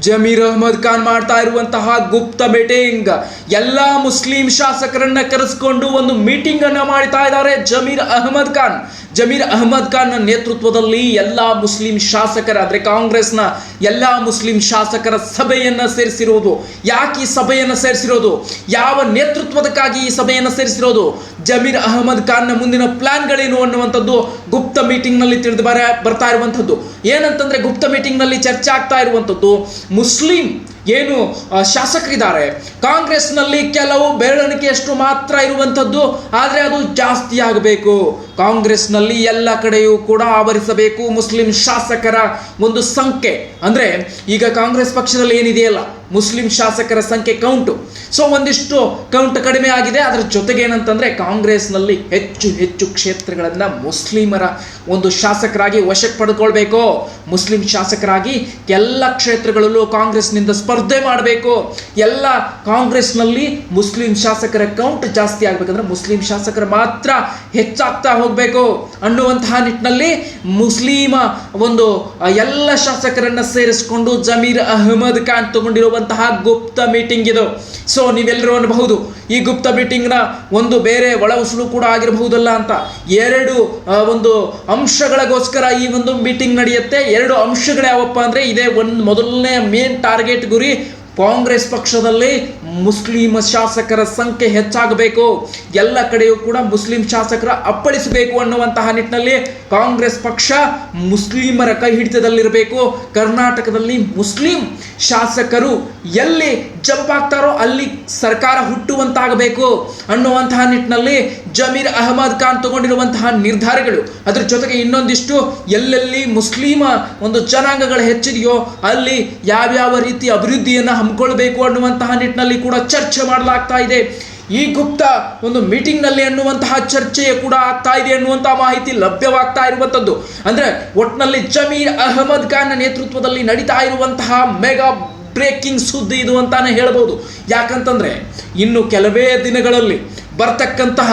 ಜಮೀರ್ ಅಹ್ಮದ್ ಖಾನ್ ಮಾಡ್ತಾ ಇರುವಂತಹ ಗುಪ್ತ ಮೀಟಿಂಗ್. ಎಲ್ಲ ಮುಸ್ಲಿಂ ಶಾಸಕರನ್ನ ಕರೆಸಿಕೊಂಡು ಒಂದು ಮೀಟಿಂಗ್ ಅನ್ನ ಮಾಡ್ತಾ ಇದ್ದಾರೆ ಜಮೀರ್ ಅಹ್ಮದ್ ಖಾನ್. ಜಮೀರ್ ಅಹಮದ್ ಖಾನ್ ನೇತೃತ್ವದಲ್ಲಿ ಎಲ್ಲ ಮುಸ್ಲಿಂ ಶಾಸಕರ, ಅಂದ್ರೆ ಕಾಂಗ್ರೆಸ್ನ ಎಲ್ಲ ಮುಸ್ಲಿಂ ಶಾಸಕರ ಸಭೆಯನ್ನು ಸೇರಿಸಿರುವುದು ಯಾಕೆ ಈ ಸಭೆಯನ್ನು ಸೇರಿಸಿರೋದು? ಯಾವ ನೇತೃತ್ವದಕ್ಕಾಗಿ ಈ ಸಭೆಯನ್ನು ಸೇರಿಸಿರೋದು? ಜಮೀರ್ ಅಹಮದ್ ಖಾನ್ನ ಮುಂದಿನ ಪ್ಲಾನ್ಗಳೇನು ಅನ್ನುವಂಥದ್ದು ಗುಪ್ತ ಮೀಟಿಂಗ್ನಲ್ಲಿ ತಿಳಿದು ಬರ, ಬರ್ತಾ ಇರುವಂಥದ್ದು. ಏನಂತಂದ್ರೆ ಗುಪ್ತ ಮೀಟಿಂಗ್ನಲ್ಲಿ ಚರ್ಚೆ ಆಗ್ತಾ ಇರುವಂಥದ್ದು, ಮುಸ್ಲಿಂ ಏನು ಶಾಸಕರಿದ್ದಾರೆ. ಕಾಂಗ್ರೆಸ್ನಲ್ಲಿ ಕೆಲವು ಬೆರಳಿಕೆಯಷ್ಟು ಮಾತ್ರ ಇರುವಂಥದ್ದು, ಆದರೆ ಅದು ಜಾಸ್ತಿ ಆಗಬೇಕು. ಕಾಂಗ್ರೆಸ್ನಲ್ಲಿ ಎಲ್ಲ ಕಡೆಯೂ ಕೂಡ ಆವರಿಸಬೇಕು ಮುಸ್ಲಿಂ ಶಾಸಕರ ಒಂದು ಸಂಖ್ಯೆ. ಅಂದರೆ ಈಗ ಕಾಂಗ್ರೆಸ್ ಪಕ್ಷದಲ್ಲಿ ಏನಿದೆಯಲ್ಲ? ಮುಸ್ಲಿಂ ಶಾಸಕರ ಸಂಖ್ಯೆ ಕೌಂಟು ಸೊ ಒಂದಿಷ್ಟು ಕೌಂಟ್ ಕಡಿಮೆ ಆಗಿದೆ. ಅದರ ಜೊತೆಗೆ ಏನಂತಂದರೆ ಕಾಂಗ್ರೆಸ್ನಲ್ಲಿ ಹೆಚ್ಚು ಹೆಚ್ಚು ಕ್ಷೇತ್ರಗಳನ್ನು ಮುಸ್ಲಿಮರ ಒಂದು ಶಾಸಕರಾಗಿ ವಶಕ್ಕೆ ಪಡ್ಕೊಳ್ಬೇಕು. ಮುಸ್ಲಿಂ ಶಾಸಕರಾಗಿ ಎಲ್ಲ ಕ್ಷೇತ್ರಗಳಲ್ಲೂ ಕಾಂಗ್ರೆಸ್ನಿಂದ ಸ್ಪರ್ಧೆ ಮಾಡಬೇಕು. ಎಲ್ಲ ಕಾಂಗ್ರೆಸ್ನಲ್ಲಿ ಮುಸ್ಲಿಂ ಶಾಸಕರ ಕೌಂಟ್ ಜಾಸ್ತಿ ಆಗಬೇಕಂದ್ರೆ ಮುಸ್ಲಿಂ ಶಾಸಕರು ಮಾತ್ರ ಹೆಚ್ಚಾಗ್ತಾ ಹೋಗಬೇಕು ಅನ್ನುವಂತಹ ನಿಟ್ಟಿನಲ್ಲಿ ಮುಸ್ಲಿಮ ಒಂದು ಎಲ್ಲ ಶಾಸಕರನ್ನು ಸೇರಿಸಿಕೊಂಡು ಜಮೀರ್ ಅಹಮದ್ ಖಾನ್ ತಗೊಂಡಿರುವಂತಹ ಗುಪ್ತ ಮೀಟಿಂಗ್ ಇದು. ಸೊ ನೀವೆಲ್ಲರೂ ಅನ್ನಬಹುದು ಈ ಗುಪ್ತ ಮೀಟಿಂಗ್ನ ಒಂದು ಬೇರೆ ಒಳ ಉಸುಳು ಕೂಡ ಆಗಿರಬಹುದಲ್ಲ ಅಂತ. ಎರಡು ಒಂದು ಅಂಶಗಳಿಗೋಸ್ಕರ ಈ ಒಂದು ಮೀಟಿಂಗ್ ನಡೆಯುತ್ತೆ. ಎರಡು ಅಂಶಗಳು ಯಾವಪ್ಪ ಅಂದರೆ ಇದೇ ಒಂದು ಮೊದಲನೇ ಮೇನ್ ಟಾರ್ಗೆಟ್ ಗುರಿ ಕಾಂಗ್ರೆಸ್ ಪಕ್ಷದಲ್ಲಿ ಮುಸ್ಲಿಂ ಶಾಸಕರ ಸಂಖ್ಯೆ ಹೆಚ್ಚಾಗಬೇಕು. ಎಲ್ಲ ಕಡೆಯೂ ಕೂಡ ಮುಸ್ಲಿಂ ಶಾಸಕರ ಅಪ್ಪಳಿಸಬೇಕು ಅನ್ನುವಂತಹ ನಿಟ್ಟಿನಲ್ಲಿ ಕಾಂಗ್ರೆಸ್ ಪಕ್ಷ ಮುಸ್ಲಿಮರ ಕೈ ಹಿಡಿತದಲ್ಲಿರಬೇಕು. ಕರ್ನಾಟಕದಲ್ಲಿ ಮುಸ್ಲಿಂ ಶಾಸಕರು ಎಲ್ಲಿ ಜಂಪ್ ಆಗ್ತಾರೋ ಅಲ್ಲಿ ಸರ್ಕಾರ ಹುಟ್ಟುವಂತಾಗಬೇಕು ಅನ್ನುವಂತಹ ನಿಟ್ಟಿನಲ್ಲಿ ಜಮೀರ್ ಅಹಮದ್ ಖಾನ್ ತಗೊಂಡಿರುವಂತಹ ನಿರ್ಧಾರಗಳು. ಅದರ ಜೊತೆಗೆ ಇನ್ನೊಂದಿಷ್ಟು ಎಲ್ಲೆಲ್ಲಿ ಮುಸ್ಲಿಮ ಒಂದು ಜನಾಂಗಗಳು ಹೆಚ್ಚಿದೆಯೋ ಅಲ್ಲಿ ಯಾವ್ಯಾವ ರೀತಿ ಅಭಿವೃದ್ಧಿಯನ್ನು ಹಮ್ಮಿಕೊಳ್ಬೇಕು ಅನ್ನುವಂತಹ ನಿಟ್ಟಿನಲ್ಲಿ ಕೂಡ ಚರ್ಚೆ ಮಾಡಲಾಗ್ತಾ ಇದೆ. ಈ ಗುಪ್ತ ಒಂದು ಮೀಟಿಂಗ್ನಲ್ಲಿ ಅನ್ನುವಂತಹ ಚರ್ಚೆ ಕೂಡ ಆಗ್ತಾ ಇದೆ ಅನ್ನುವಂತಹ ಮಾಹಿತಿ ಲಭ್ಯವಾಗ್ತಾ ಇರುವಂತದ್ದು ಅಂದ್ರೆ ಒಟ್ನಲ್ಲಿ ಜಮೀರ್ ಅಹಮದ್ ಖಾನ್ ನೇತೃತ್ವದಲ್ಲಿ ನಡೀತಾ ಇರುವಂತಹ ಮೆಗಾ ಬ್ರೇಕಿಂಗ್ ಸುದ್ದಿ ಇದು ಅಂತಾನೆ ಹೇಳ್ಬೋದು. ಯಾಕಂತಂದ್ರೆ ಇನ್ನು ಕೆಲವೇ ದಿನಗಳಲ್ಲಿ ಬರ್ತಕ್ಕಂತಹ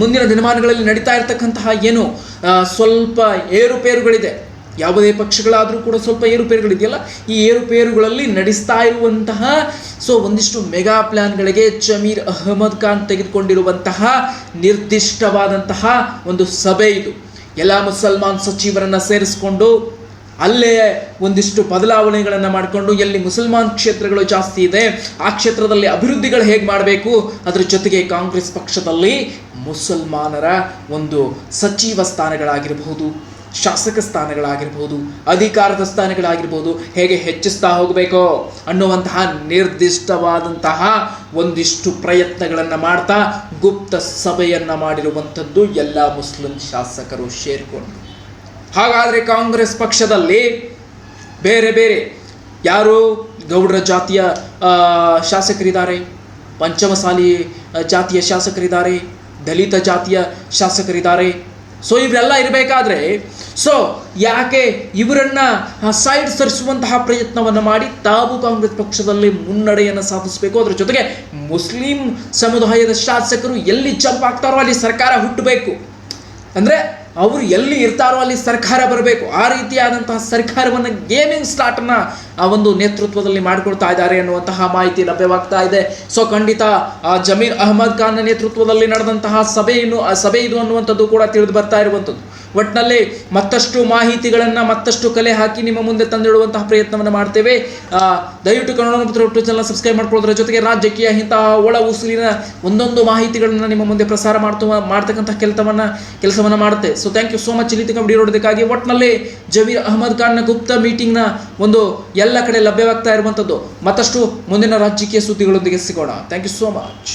ಮುಂದಿನ ದಿನಮಾನಗಳಲ್ಲಿ ನಡೀತಾ ಇರತಕ್ಕಂತಹ ಏನು ಸ್ವಲ್ಪ ಏರುಪೇರುಗಳಿದೆ. ಯಾವುದೇ ಪಕ್ಷಗಳಾದರೂ ಕೂಡ ಸ್ವಲ್ಪ ಏರುಪೇರುಗಳಿದೆಯಲ್ಲ, ಈ ಏರುಪೇರುಗಳಲ್ಲಿ ನಡೆಸ್ತಾ ಇರುವಂತಹ ಸೊ ಒಂದಿಷ್ಟು ಮೆಗಾ ಪ್ಲ್ಯಾನ್ಗಳಿಗೆ ಜಮೀರ್ ಅಹಮದ್ ಖಾನ್ ತೆಗೆದುಕೊಂಡಿರುವಂತಹ ನಿರ್ದಿಷ್ಟವಾದಂತಹ ಒಂದು ಸಭೆ ಇದು. ಎಲ್ಲ ಮುಸಲ್ಮಾನ್ ಸಚಿವರನ್ನ ಸೇರಿಸಿಕೊಂಡು ಅಲ್ಲೇ ಒಂದಿಷ್ಟು ಬದಲಾವಣೆಗಳನ್ನು ಮಾಡಿಕೊಂಡು ಎಲ್ಲಿ ಮುಸಲ್ಮಾನ್ ಕ್ಷೇತ್ರಗಳು ಜಾಸ್ತಿ ಇದೆ, ಆ ಕ್ಷೇತ್ರದಲ್ಲಿ ಅಭಿವೃದ್ಧಿಗಳು ಹೇಗೆ ಮಾಡಬೇಕು, ಅದರ ಜೊತೆಗೆ ಕಾಂಗ್ರೆಸ್ ಪಕ್ಷದಲ್ಲಿ ಮುಸಲ್ಮಾನರ ಒಂದು ಸಚಿವ ಸ್ಥಾನಗಳಾಗಿರಬಹುದು. ಶಾಸಕ ಸ್ಥಾನಗಳಾಗಿರ್ಬೋದು, ಅಧಿಕಾರದ ಸ್ಥಾನಗಳಾಗಿರ್ಬೋದು, ಹೇಗೆ ಹೆಚ್ಚಿಸ್ತಾ ಹೋಗಬೇಕೋ ಅನ್ನುವಂತಹ ನಿರ್ದಿಷ್ಟವಾದಂತಹ ಒಂದಿಷ್ಟು ಪ್ರಯತ್ನಗಳನ್ನು ಮಾಡ್ತಾ ಗುಪ್ತ ಸಭೆಯನ್ನು ಮಾಡಿರುವಂಥದ್ದು ಎಲ್ಲ ಮುಸ್ಲಿಂ ಶಾಸಕರು ಸೇರಿಕೊಂಡು. ಹಾಗಾದರೆ ಕಾಂಗ್ರೆಸ್ ಪಕ್ಷದಲ್ಲಿ ಬೇರೆ ಬೇರೆ ಯಾರು ಗೌಡರ ಜಾತಿಯ ಶಾಸಕರಿದ್ದಾರೆ? ಪಂಚಮಸಾಲಿ ಜಾತಿಯ ಶಾಸಕರಿದ್ದಾರೆ? ದಲಿತ ಜಾತಿಯ ಶಾಸಕರಿದ್ದಾರೆ? ಸೊ ಇವರೆಲ್ಲ ಇರಬೇಕಾದ್ರೆ ಸೊ ಯಾಕೆ ಇವರನ್ನ ಸೈಡ್ ಸರಿಸುವಂತಹ ಪ್ರಯತ್ನವನ್ನು ಮಾಡಿ ತಾವು ಕಾಂಗ್ರೆಸ್ ಪಕ್ಷದಲ್ಲಿ ಮುನ್ನಡೆಯನ್ನು ಸಾಧಿಸಬೇಕು? ಅದರ ಜೊತೆಗೆ ಮುಸ್ಲಿಂ ಸಮುದಾಯದ ಶಾಸಕರು ಎಲ್ಲಿ ಜಂಪ್ ಆಗ್ತಾರೋ ಅಲ್ಲಿ ಸರ್ಕಾರ ಹುಟ್ಟಬೇಕು. ಅಂದ್ರೆ ಅವರು ಎಲ್ಲಿ ಇರ್ತಾರೋ ಅಲ್ಲಿ ಸರ್ಕಾರ ಬರಬೇಕು. ಆ ರೀತಿಯಾದಂತಹ ಸರ್ಕಾರವನ್ನು ಗೇಮಿಂಗ್ ಸ್ಟಾರ್ಟ್ನ ಆ ಒಂದು ನೇತೃತ್ವದಲ್ಲಿ ಮಾಡಿಕೊಳ್ತಾ ಇದ್ದಾರೆ ಅನ್ನುವಂತಹ ಮಾಹಿತಿ ಲಭ್ಯವಾಗ್ತಾ ಇದೆ. ಸೊ ಖಂಡಿತ ಆ ಜಮೀರ್ ಅಹಮದ್ ಖಾನ್ ನೇತೃತ್ವದಲ್ಲಿ ನಡೆದಂತಹ ಸಭೆಯನ್ನು, ಆ ಸಭೆ ಇದು ಅನ್ನುವಂಥದ್ದು ಕೂಡ ತಿಳಿದು ಬರ್ತಾ ಇರುವಂಥದ್ದು. ಒಟ್ಟಿನಲ್ಲಿ ಮತ್ತಷ್ಟು ಮಾಹಿತಿಗಳನ್ನು, ಮತ್ತಷ್ಟು ಕಲೆ ಹಾಕಿ ನಿಮ್ಮ ಮುಂದೆ ತಂದಿಡುವಂತಹ ಪ್ರಯತ್ನವನ್ನು ಮಾಡ್ತೇವೆ. ದಯವಿಟ್ಟು ಕನ್ನಡ ಯೂಟ್ಯೂಬ್ ಚಾನಲ್ ಸಬ್ಸ್ಕ್ರೈಬ್ ಮಾಡ್ಕೊಳ್ಳೋದ್ರ ಜೊತೆಗೆ ರಾಜ್ಯಕೀಯ ಇಂತಹ ಒಳ ಉಸಿರಿನ ಒಂದೊಂದು ಮಾಹಿತಿಗಳನ್ನು ನಿಮ್ಮ ಮುಂದೆ ಪ್ರಸಾರ ಮಾಡ್ತು ಮಾಡ್ತಕ್ಕಂಥ ಕೆಲಸವನ್ನು ಕೆಲಸವನ್ನು ಮಾಡುತ್ತೆ. So thank you so much ಇಲ್ಲಿ ತನಕ ನೋಡೋದಕ್ಕಾಗಿ ಒಟ್ಟಿನಲ್ಲಿ ಜವೀರ್ ಅಹಮದ್ ಖಾನ್ನ ಗುಪ್ತ ಮೀಟಿಂಗ್ನ ಒಂದು ಎಲ್ಲ ಕಡೆ ಲಭ್ಯವಾಗ್ತಾ ಇರುವಂಥದ್ದು ಮತ್ತಷ್ಟು ಮುಂದಿನ ರಾಜಕೀಯ ಸುದ್ದಿಗಳೊಂದಿಗೆ ಸಿಗೋಣ. Thank you so much